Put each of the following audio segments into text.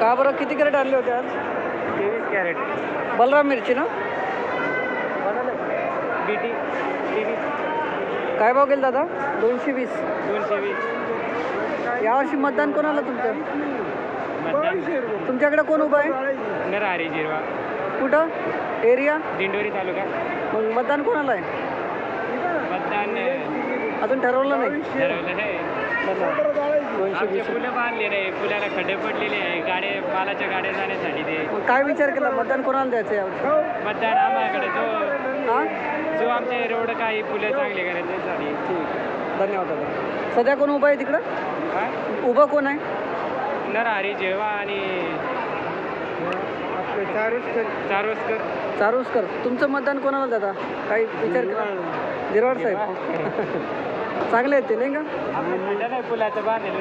का बरं? किती कॅरेट आणले होते आज? तेवीस कॅरेट. बलराम मिरची ना? बी टी काय भाव गेला दादा? दोनशे वीस. दोनशे वीस. यावर्षी मतदान कोणाला तुमचं? मतदान. तुमच्याकडे कोण उभं आहे? कुठं? एरिया? दिंडोरी तालुका. मग मतदान कोणाला आहे? मतदान अजून ठरवलं नाही? ठरवलं दोनशे आमचे वीस फुलं बांधलेले आहे फुलाला खड्डे पडलेले आहे गाड्या मालाच्या गाड्या जाण्यासाठी ते. मग काय विचार केला? मतदान कोणाला द्यायचं यावर्षी मतदान आम्हाकडे जो हां? जो आमचे रोड काही फुलं चांगले करायच्यासाठी ठीक. धन्यवाद दादा. सध्या कोण उभं आहे तिकडं? हा उभं कोण आहे? नरहरी जिरवा आणि चारोसकर. चारोसकर. तुमचं मतदान कोणाला दादा? काही विचार केला? जिरवाड साहेब. चांगले आहेत ते नाही का? बांधलेलं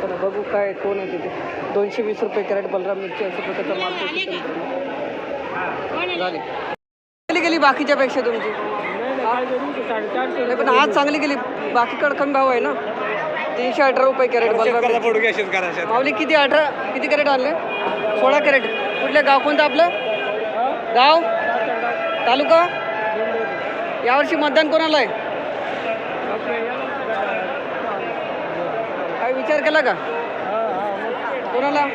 चला बघू काय कोण आहे तिथे. दोनशे वीस रुपये कॅरेट बलराम मिरची असं प्रकारचा माल झाले. गेली गेली बाकीच्या पेक्षा तुमची. नाही पण आज चांगली गेली. बाकीकडे कमी भाव आहे ना. तीनशे अठरा रुपये कॅरेट बलराम मिरची. माऊली किती अठरा किती कॅरेट आणले? सोळा कॅरेट. कुठलं गाव कोणतं आपलं? गाव? तालुका? यावर्षी मतदान कोणाला आहे काय विचार केला का? कोणाला?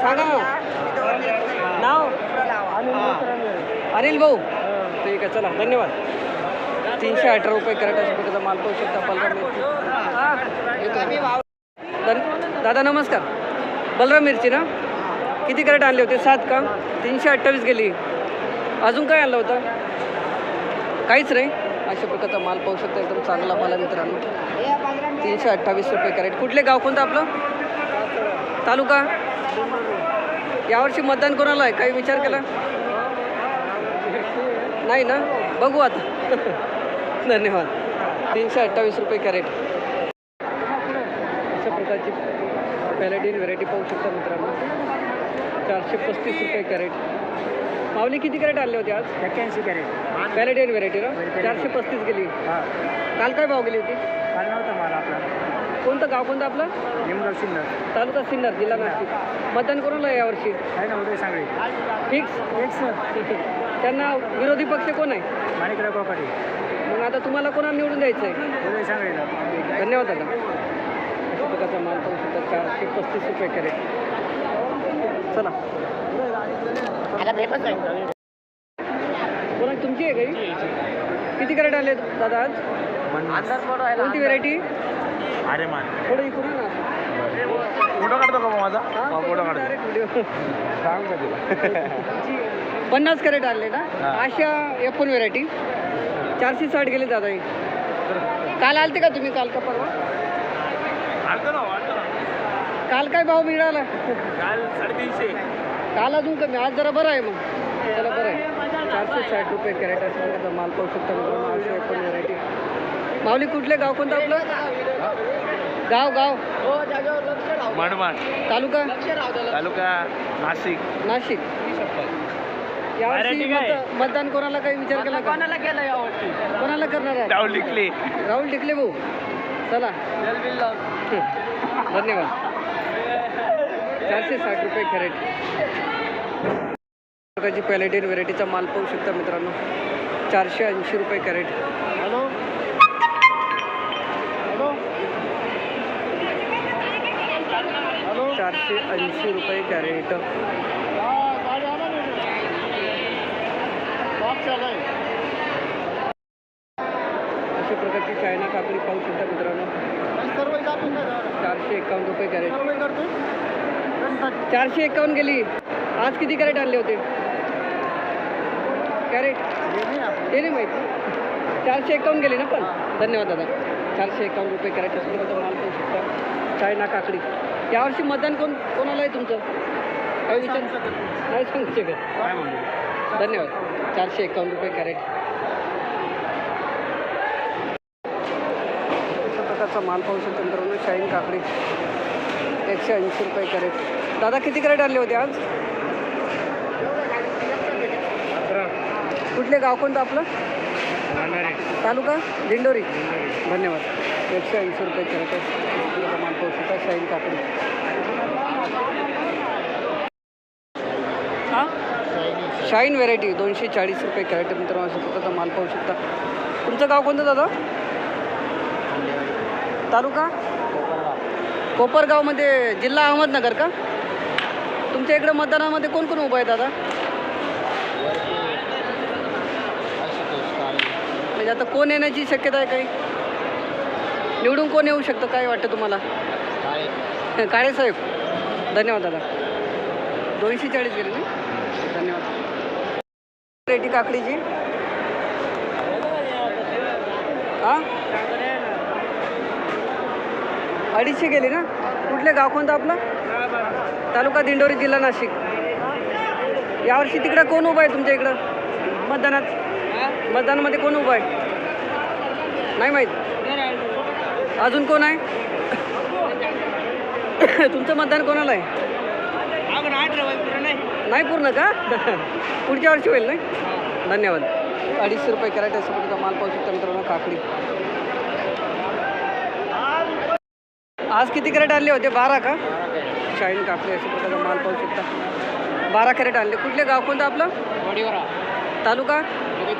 सांगा नाव? अनिल भाऊ. ठीक आहे चला धन्यवाद. तीनशे अठरा रुपये कॅरेट माल पाहू शकता बलराम दादा नमस्कार. बलराम मिरची ना? किती कॅरेट आणले होते? सात का? तीनशे अठ्ठावीस गेली. अजून काय आणलं होतं? काहीच नाही? अशा प्रकारचा माल पाहू शकता एकदम चांगला माल आहे मित्रांनो. तीनशे अठ्ठावीस रुपये कॅरेट. कुठले गाव कोणतं आपलं? तालुका? यावर्षी मतदान कोणाला आहे? काही विचार केला? नाही ना? बघू आता. धन्यवाद. तीनशे अठ्ठावीस रुपये कॅरेट. अशा प्रकारची पॅलेटीन व्हेरायटी पाहू शकता मित्रांनो. चारशे पस्तीस रुपये कॅरेट. माऊली किती कॅरेट आणले होते आज? एक्क्याऐंशी कॅरेट. पॅलेडियन व्हेरायटी ना? चारशे पस्तीस गेली. हा. काल काय भाव गेली होती? काल नव्हता मला आपला. कोणतं गाव कोणतं आपलं? निमगाव शिन्नर तालुका सिन्नर जिल्हा नाशिक. मतदान कोणाला आहे यावर्षी? आहे ना उदय सांगळे. फिक्स? एक त्यांना विरोधी पक्ष कोण आहे? माणिकराव कोकाटे मग आता तुम्हाला कोणाला निवडून द्यायचं आहे उदय सांगळेला धन्यवाद दादा. अशा प्रकारचा माल पाहू शकता चारशे पस्तीस रुपये कॅरेट. चला. कोणा तुमची आहे काही किती कॅरेट आले दादा आज? कोणती व्हेरायटी अरे मान. थोडं इकडून ना. फोटो काढतो का माझा? हा, फोटो काढतो. direct video. सांग का तुला. पन्नास कॅरेट आणले ना? हा. अशा एफोन व्हेरायटी चारशे साठ गेले दादा ही. काल आलते का तुम्ही? काल का परवा? काढतो ना वाढतो ना. काल काय भाव मिळाला? काल साडेतीनशे. काल अजून कमी. आज जरा बरं आहे मग. चला बरं आहे. चारशे साठ रुपये कॅरेट असं माल पाहू शकता मित्रांनो. अशी एफोन व्हेरायटी माऊली कुठले गाव? कोणतं आपलं? गाव गाव. मनमाड तालुका? तालुका नाशिक. नाशिक. यावर्षी? मत- मतदान कोणाला काही विचार केला का? कोणाला केला यावर्षी? कोणाला करणार आहे? डाऊन लिखले राहुल टिकले भाऊ. चला. धन्यवाद. चारशे साठ रुपये कॅरेट. प्रकारची पॅलेटिन व्हेरायटीचा माल पाहू शकता मित्रांनो. चारशे ऐंशी रुपये कॅरेट. हॅलो? हॅलो? चारशे ऐंशी रुपये कॅरेट. अशा प्रकारची चायना काकडी पाहू शकता मित्रांनो. चारशे एकावन्न रुपये कॅरेट. चारशे एकावन्न गेली. आज किती कॅरेट आणले होते? कॅरेट? ते नाही माहिती. चारशे एकावन्न गेले ना पण? धन्यवाद दादा. चारशे एकावन्न रुपये कॅरेट असं माल पाहू शकता चायना काकडी. यावर्षी मतदान कोण कोणाला आहे तुमचं? काय विचार नाही सांगू शकत. धन्यवाद. चारशे एकावन्न रुपये कॅरेट. अशा प्रकारचा माल पाहू शकतो मित्रांनो शाईन काकडी. एकशे ऐंशी रुपये कॅरेट. दादा किती कॅरेट आले होते आज? कुठले गाव कोणतं आपलं? तालुका? दिंडोरी. धन्यवाद. एकशे ऐंशी रुपये कॅरेट प्रमाण पोहोचता शाईन काकडी हां? Shine variety. दोनशे चाळीस रुपये कॅरेट मित्रांनो. असू शकता माल पाहू शकता. तुमचं गाव कोणतं दादा? तालुका? कोपरगावमध्ये जिल्हा अहमदनगर का? तुमच्या इकडं मतदानामध्ये कोण कोण उभं आहे दादा? म्हणजे आता कोण येण्याची शक्यता आहे काही? निवडून कोण येऊ शकतं? काय वाटतं तुम्हाला? काळे साहेब. धन्यवाद दादा. दोनशे चाळीस गेले ना? धन्यवाद. रेटी काकडीची. हां? अडीचशे गेली ना? कुठले गाव कोणतं आपलं? तालुका दिंडोरी जिल्हा नाशिक. यावर्षी तिकडं कोण उभं आहे तुमच्या इकडं? मतदानात? मतदानामध्ये कोण उभं आहे? नाही माहीत. अजून कोण आहे? तुमचं मतदान कोणाला आहे? नाही पूर्ण का? पुढच्या वर्षी होईल नाही? धन्यवाद. अडीचशे रुपये करायचं असं माल पाहू शकता मित्रांनो काकडी. आज किती कॅरेट आणले होते? बारा का? शाईन काकडी अशा प्रकारचा माल पाहू शकता. बारा कॅरेट आणले. कुठले गाव कोणतं आपलं? वडीवरा. तालुका?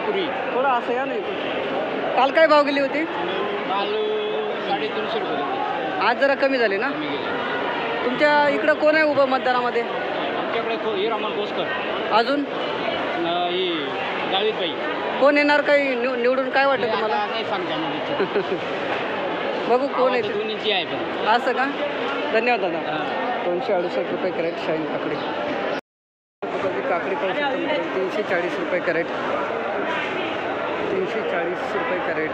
पुरी थोडं असं या नाही काल काय भाव गेली होती? काल साडेतीनशे रुपये आज जरा कमी झाली ना? तुमच्या इकडं कोण आहे उभं मतदानामध्ये? आमच्याकडे ही रमण कोसकर अजून? ही कोण येणार काही निव निवडून काय वाटतं तुम्हाला? नाही सांगता बघू कोण दोन्हीची आहे पण. असं का? धन्यवाद दादा. दोनशे अडुसष्ट रुपये कॅरेट शाईन काकडी. काकडी पण तीनशे चाळीस रुपये कॅरेट. तीनशे चाळीस रुपये कॅरेट.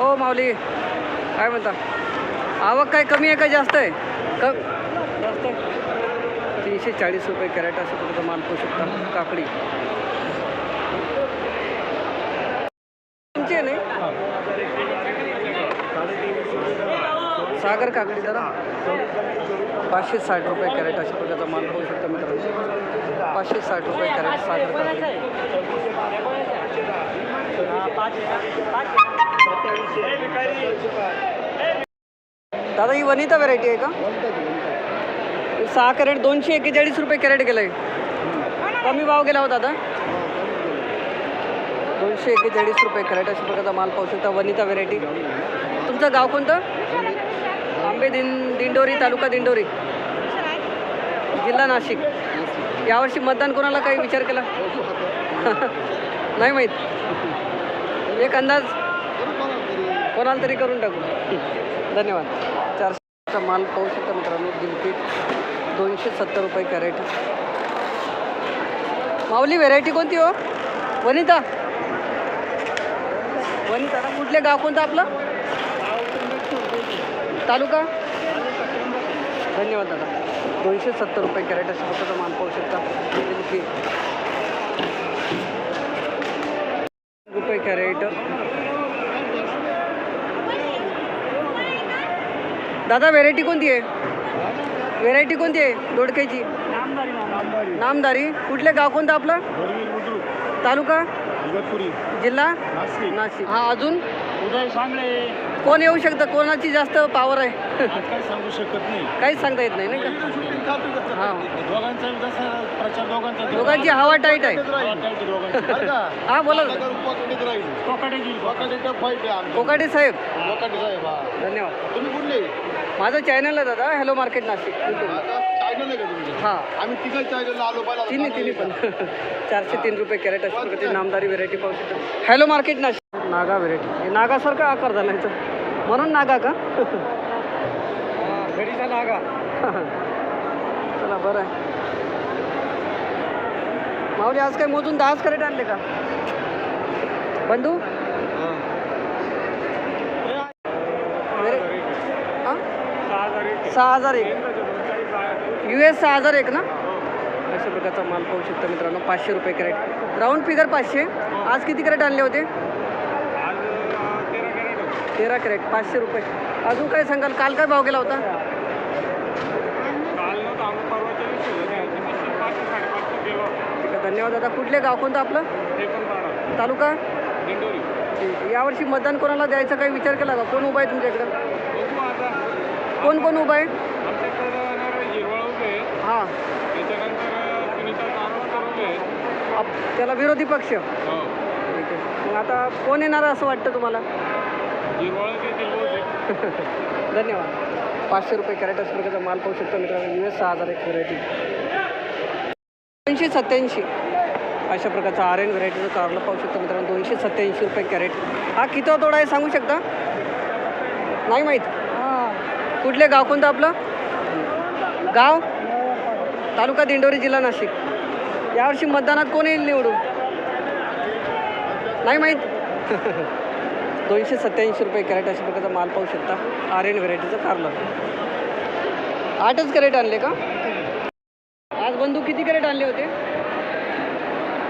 ओ माऊली. काय म्हणता? आवक काय कमी आहे का जास्त आहे? क जास्त आहे तीनशे चाळीस रुपये कॅरेट असं कुठं माल पाहू शकता. काकडी तुमची आहे नाही सागर काकडी जरा. पाचशे साठ रुपये कॅरेट अशा प्रकारचा माल पाहू शकतो मित्रांनो. पाचशे साठ रुपये कॅरेट साठ काकडी दादा ही वनिता व्हरायटी आहे का? सहा कॅरेट दोनशे एक्केचाळीस रुपये कॅरेट गेलं आहे कमी भाव गेला होता दादा. दोनशे एक्केचाळीस रुपये कॅरेट अशा प्रकारचा माल पाहू शकता वनिता व्हेरायटी तुमचं गाव कोणतं? आंबे दिन दिंडोरी तालुका दिंडोरी. जिल्हा नाशिक. यावर्षी मतदान कोणाला काही विचार केला? नाही माहीत. एक अंदाज? कोणाला तरी करून टाकू. धन्यवाद. चारशेचा माल पाहू शकता मित्रांनो. गिलकीट दोनशे सत्तर रुपये कॅरेट. माऊली व्हेरायटी कोणती हो? वनिता. वनिता ना कुठले गाव कोणतं आपलं? तालुका? धन्यवाद दादा. दोनशे सत्तर रुपये कॅरेट अशा प्रकारचा माल पाहू शकता. रुपये कॅरेट. दादा व्हेरायटी कोणती आहे? व्हेरायटी कोणती आहे दोडक्याची? नामदारी. कुठले गाव कोणतं आपलं? तालुका? जिल्हा? नाशिक. हा अजून? उदय सांगले कोण येऊ शकतं? कोणाची जास्त पावर आहे? सांगू शकत नाही. काहीच सांगता येत नाही का? हां. दोघांचा जसा प्रचार दोघांचा दोघांची हवा टाईट आहे. हा बोला. कोकाटे साहेब. धन्यवाद. तुम्ही कुठले? माझं चॅनल आहे दादा hello market Nashik. YouTube. Channel आहे का तुमचं? हां. आम्ही तिघं चॅनलला आलो पहिला तिन्ही तिन्ही पण. चारशे तीन रुपये कॅरेट प्रकारची नामदारी व्हेरायटी पाहू शकतो hello market Nashik. Naga variety हे नागासारखा आकार झाला याचा. म्हणून नागा का? घरीचा नागा. चला बरं आहे. माऊली आज काय मोजून दहाच कॅरेट आणले का? बंधू? हां? सहा हजार एक. यू एस सहा हजार एक ना? अशा प्रकारचा माल पाहू शकता मित्रांनो पाचशे रुपये कॅरेट. राऊंड फिगर पाचशे. आज किती कॅरेट आणले होते? तेरा कॅरेट पाचशे रुपये. अजून काय सांगाल? काल काय भाव गेला होता? ठीक आहे धन्यवाद. दादा कुठले गाव कोणतं आपलं? तालुका? ठीक. यावर्षी मतदान कोणाला द्यायचा काही विचार केला का? कोण उभा आहे तुमच्या इकडं कोण कोण उभा आहे? हां. त्याला विरोधी पक्ष. हो. ठीक आहे. मग आता कोण येणार असं वाटतं तुम्हाला? धन्यवाद. पाचशे रुपये कॅरेट असं माल पाहू शकतो मित्रांनो. यू एस सहा हजार एक व्हरायटी दोनशे सत्याऐंशी अशा प्रकारचा आर एन व्हरायटीचं कारला पाहू शकतो मित्रांनो दोनशे सत्याऐंशी रुपये कॅरेट. हा किती तोडा आहे सांगू शकता? नाही माहीत? कुठले गाव कोणतं आपलं? गाव? तालुका दिंडोरी जिल्हा नाशिक. यावर्षी मतदानात कोण येईल निवडून? नाही माहीत? दोनशे सत्याऐंशी रुपये कॅरेट अशा प्रकारचा माल पाहू शकता. आर एन व्हरायटीचं कारलं आठच कॅरेट आणले का? आज बंधू किती कॅरेट आणले होते?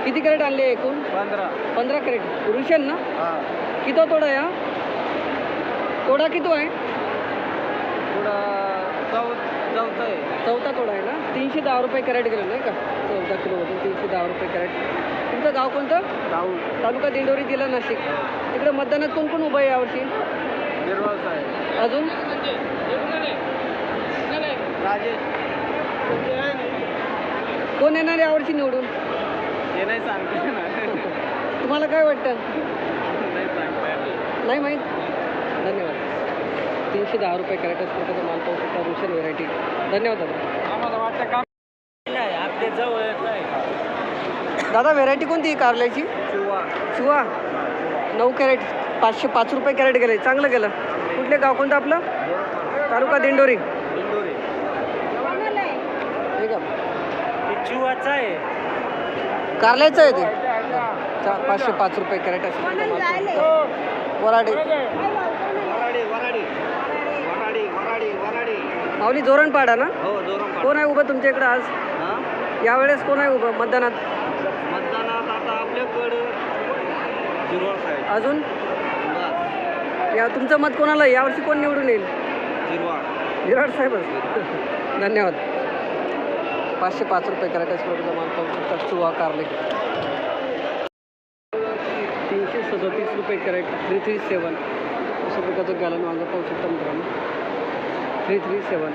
किती कॅरेट आणले एकूण? पंधरा. पंधरा कॅरेट. रुशन ना हा. किती तोडा आहे हा तोडा किती आहे? थोडा चौथा आहे. चौथा तोडा आहे ना? तीनशे दहा रुपये कॅरेट गेलं नाही का? चौदा किलोमधून तीनशे दहा रुपये कॅरेट. तुमचं गाव कोणतं? तालुका दिंडोरी जिल्हा नाशिक. तिकडे मतदानात कोण कोण उभं आहे यावर्षी अजून? कोण येणार यावर्षी निवडून? तुम्हाला काय वाटतं? नाही माहीत? धन्यवाद. तीनशे दहा रुपये कॅरेट असतो माल पाहू शकता रुशन व्हरायटी. धन्यवाद दादा. आम्हाला वाटतं काम जवळ नाही. दादा व्हेरायटी कोणती कारल्याची? किंवा शिवा नऊ कॅरेट पाचशे पाच रुपये कॅरेट गेले. चांगलं गेलं. कुठले गाव कोणतं आपलं? तालुका दिंडोरी. कारल्याचं आहे ते. पाचशे पाच रुपये कॅरेट असं वराडे. वराडी वराडी वराडी वराडी वराडी माऊली जोरणपाडा ना? हो कोण आहे उभं तुमच्या इकडं आज? हा? यावेळेस कोण आहे उभं? मतदानात आता आपल्याकडं जिरवळ साहेब अजून? या तुमचं मत कोणाला? यावर्षी कोण निवडून येईल? विराट साहेबच धन्यवाद. पाचशे पाच रुपये शकता चुवा कारले तीनशे सदतीस रुपये कॅरेट थ्री थ्री सेवन अशा प्रकारचं गॅलन वांगं पाहू शकता मित्रांनो. थ्री थ्री सेवन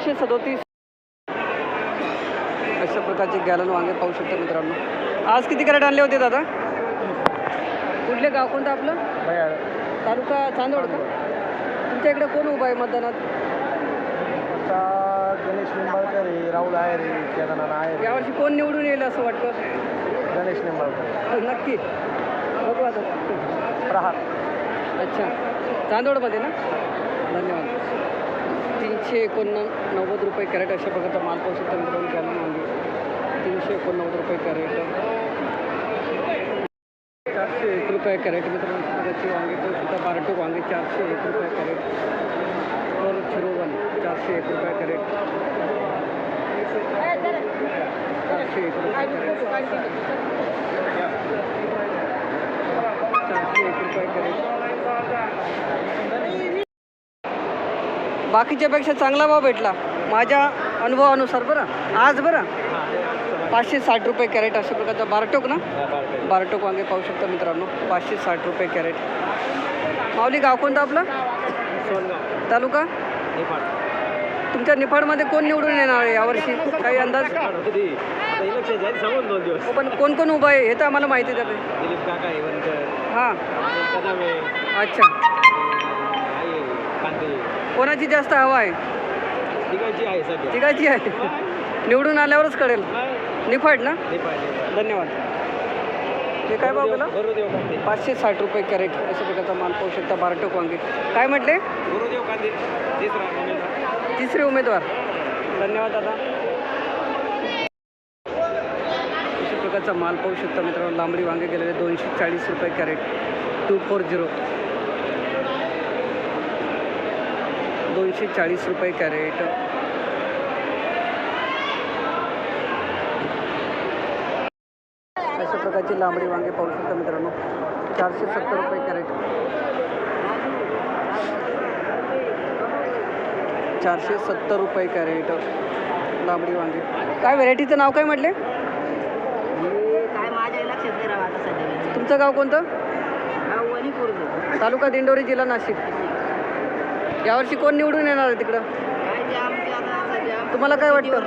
तीनशे सदोतीस. अशा प्रकारचे गॅलन वांगे पाहू शकता मित्रांनो. आज किती कॅरेट आणले होते दादा? कुठले गाव? कोणतं आपलं? तालुका चांदवड का? तुमच्या इकडे कोण उभं आहे मतदानात? गणेश निंबाळकर आहे राहुल आहे रे केदारनाथ आहे. यावर्षी कोण निवडून येईल असं वाटतं? गणेश निंबाळकर. नक्की. बघू आता. प्रहार. अच्छा. चांदवडमध्ये ना? धन्यवाद. तीनशे एकोणनव्वद रुपये कॅरेट अशा प्रकारचा माल पाहू शकता मित्रांनो गॅलन वांगे रुपये कॅरेट. चारशे एक रुपये कॅरेट प्रकारचे वांगे पाहू शकता बारटोक वांगे, चारशे एक रुपये कॅरेट. फोर झिरो वन चारशे एक रुपये चारशे एक रुपये कॅरेट. चारशे एक रुपये कॅरेट. बाकीच्यापेक्षा चांगला भाव भेटला. माझ्या अनुभवानुसार बरं. आज बरं. पाचशे साठ रुपये कॅरेट अशा प्रकारचा बारटोक ना? बारटोक वांगे पाहू शकता मित्रांनो. पाचशे साठ रुपये कॅरेट. माऊली गाव कोणतं आपलं? तालुका? तुमच्या निफाडमध्ये कोण निवडून येणार आहे यावर्षी? काही अंदाज? हो, पण कोण कोण उभं आहे हे तर आम्हाला माहिती आहे हां. अच्छा. कोणाची जास्त हवा आहे? तिघांची आहे निवडून आल्यावरच कळेल. निफाड ना? धन्यवाद. हे काय भाव गेला? पाचशे साठ रुपये कॅरेट. अशा प्रकारचा माल पाहू शकता बारटोक वांगे. काय म्हटले? गुरुदेव कांदे तिसरा उमेदवार. तिसरे उमेदवार. धन्यवाद दादा. अशा प्रकारचा माल पाहू शकता मित्रांनो. लांबडी वांगे गेलेले दोनशे चाळीस रुपये कॅरेट. To four zero. दोनशे चाळीस रुपये कॅरेट. अशा प्रकारची लांबडी वांगे पाहू शकता मित्रांनो. चारशे सत्तर रुपये कॅरेट. चारशे सत्तर रुपये कॅरेट लांबडी वांगे. काय व्हेरायटीचं नाव काय म्हटले? तुमचं गाव कोणतं? तालुका दिंडोरी जिल्हा नाशिक. यावर्षी कोण निवडून येणार आहे तिकडं तुम्हाला काय वाटतं?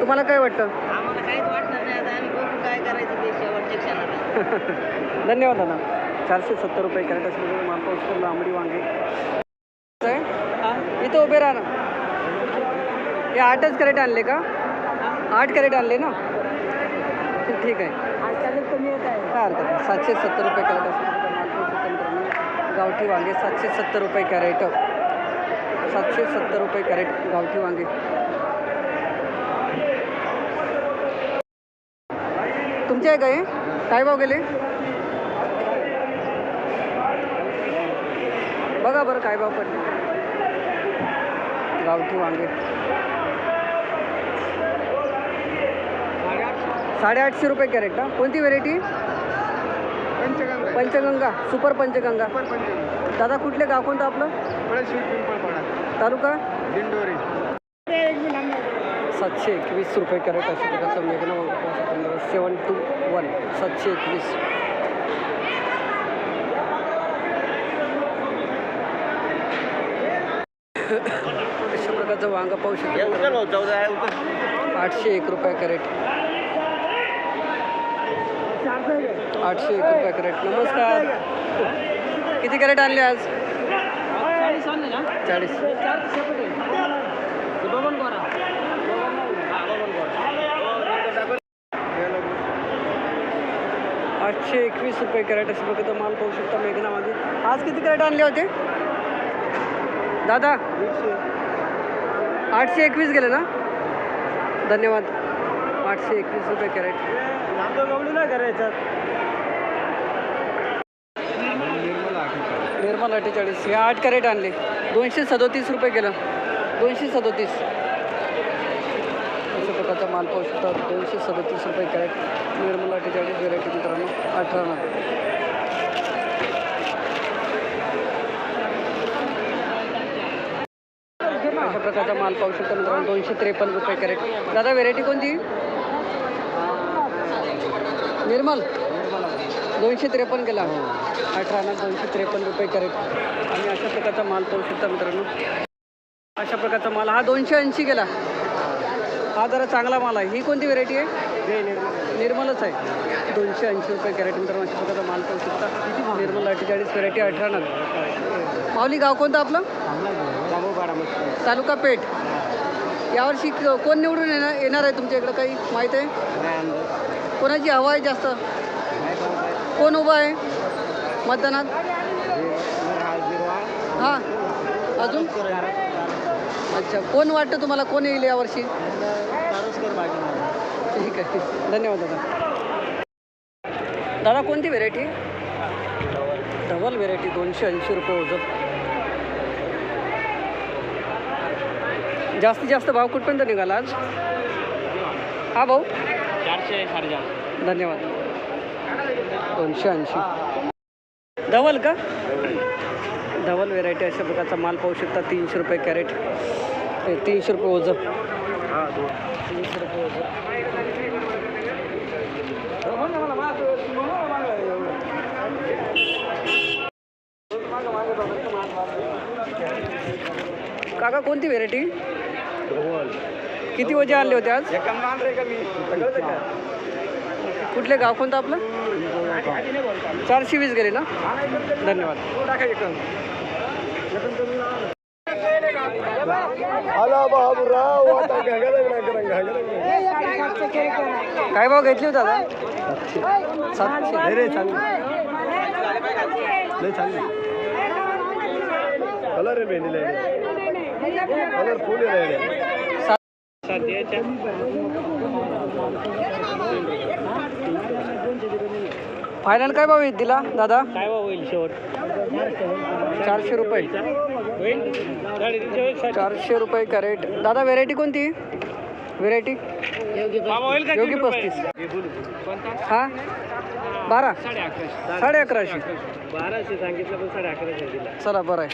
तुम्हाला काय वाटतं? धन्यवाद दादा. चारशे सत्तर रुपये कॅरेट असलेले मालपाऊस लांबडी वांगे. आहे? इथं उभे राहा ना. हे आठच कॅरेट आणले का? आठ कॅरेट आणले ना? ठीक आहे. काय हरकत नाही. सातशे सत्तर रुपये कॅरेट असलेले मालपाऊस गावठी वांगे सातशे सत्तर रुपये कॅरेट. सातशे सत्तर रुपये कॅरेट गावठी वांगे. तुमचे आहे का हे? काय भाव गेले? बघा बरं काय भाव पडले. गावठी वांगे. साडेआठशे रुपये कॅरेट ना कोणती व्हेरायटी पंचगंगा. पंचगंगा. सुपर पंचगंगा. दादा कुठले गाव कोणतं आपलं? तालुका? दिंडोरी. सातशे एकवीस रुपये कॅरेट अशा प्रकारचं मेघना सेवन टू वन. सातशे एकवीस. अशा प्रकारचं वांगा पाहू शकतो आठशे एक रुपये कॅरेट. आठशे एक रुपये कॅरेट. नमस्कार. किती कॅरेट आणले आज? चाळीस. आठशे एकवीस रुपये कॅरेट असे बघा माल पाहू शकता मेघनामध्ये आज किती कॅरेट आणले होते? दादा आठशे एकवीस गेले ना? धन्यवाद. आठशे एकवीस रुपये कॅरेट. निर्मल अठ्ठेचाळीस हे आठ कॅरेट आणले. दोनशे सदोतीस रुपये केलं. दोनशे सदोतीस. अशा प्रकारचा माल पाहू शकता दोनशे सदोतीस रुपये कॅरेट. निर्मला अठ्ठेचाळीस व्हेरायटी मित्रांनो अठरा ना अशा प्रकारचा माल पाहू शकता मित्रांनो दोनशे त्रेपन्न रुपये कॅरेट. दादा व्हेरायटी कोणती? निर्मल. दोनशे त्रेपन्न गेला. अठरा ना दोनशे त्रेपन्न रुपये कॅरेट आणि अशा प्रकारचा माल पाहू शकता मित्रांनो. अशा प्रकारचा माल हा दोनशे ऐंशी गेला. हा जरा चांगला माल आहे. ही कोणती व्हेरायटी आहे? निर्मलच आहे. दोनशे ऐंशी रुपये कॅरेट मित्रांनो अशा प्रकारचा माल पाहू शकता. निर्मल अठ्ठेचाळीस व्हेरायटी अठरा ना. माऊली गाव कोणतं आपलं? तालुका पेठ. यावर्षी कोण निवडून येणार येणार आहे तुमच्या इकडं? काही माहीत आहे? कोणाची हवा आहे जास्त? कोण उभं आहे? मतदानात? हां. अजून? अच्छा. कोण वाटतं तुम्हाला कोण येईल यावर्षी ठीक आहे. धन्यवाद दादा. दादा कोणती व्हेरायटी डबल व्हेरायटी दोनशे ऐंशी रुपये ओझं. जास्तीत जास्त भाव कुठपर्यंत निघाला आज? हा भाऊ? चारशे धन्यवाद. दोनशे ऐंशी. धवल का? धवल व्हेरायटी अशा प्रकारचा माल पाहू शकता. तीनशे रुपये कॅरेट. तीनशे रुपये ओझं. तीनशे रुपये ओझं. काका कोणती व्हेरायटी किती वजे आणले होते आज? कुठले गाव कोणतं आपलं? चारशे वीस गेले ना? धन्यवाद. आला बाबूराव आता काय भाव घेतली होता सातशे. रे चांगली. कलर आहे भेंडीला कलर फुल सध्याच्या फायनल काय भाव येत दिला दादा? काय भाव होईल शेवट? चारशे रुपये. होईल? साडेतीनशे होईल? साडे- चारशे रुपये कॅरेट. दादा व्हेरायटी कोणती? व्हेरायटी मामा होईल का योगी तीन रुपये? पस्तीस. हे बोलू. कोणता? हा? बारा? साडे अकराशे साडे अकराशे. बाराशे सांगितलं पण साडे अकराशे दिला. चला बरं आहे.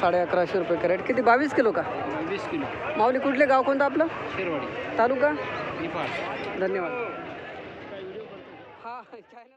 साडे अकराशे रुपये कॅरेट. किती? बावीस किलो का? वीस किलो. माऊली कुठले गाव कोणतं आपलं? शिरवाडी. तालुका? निफाड. धन्यवाद. हा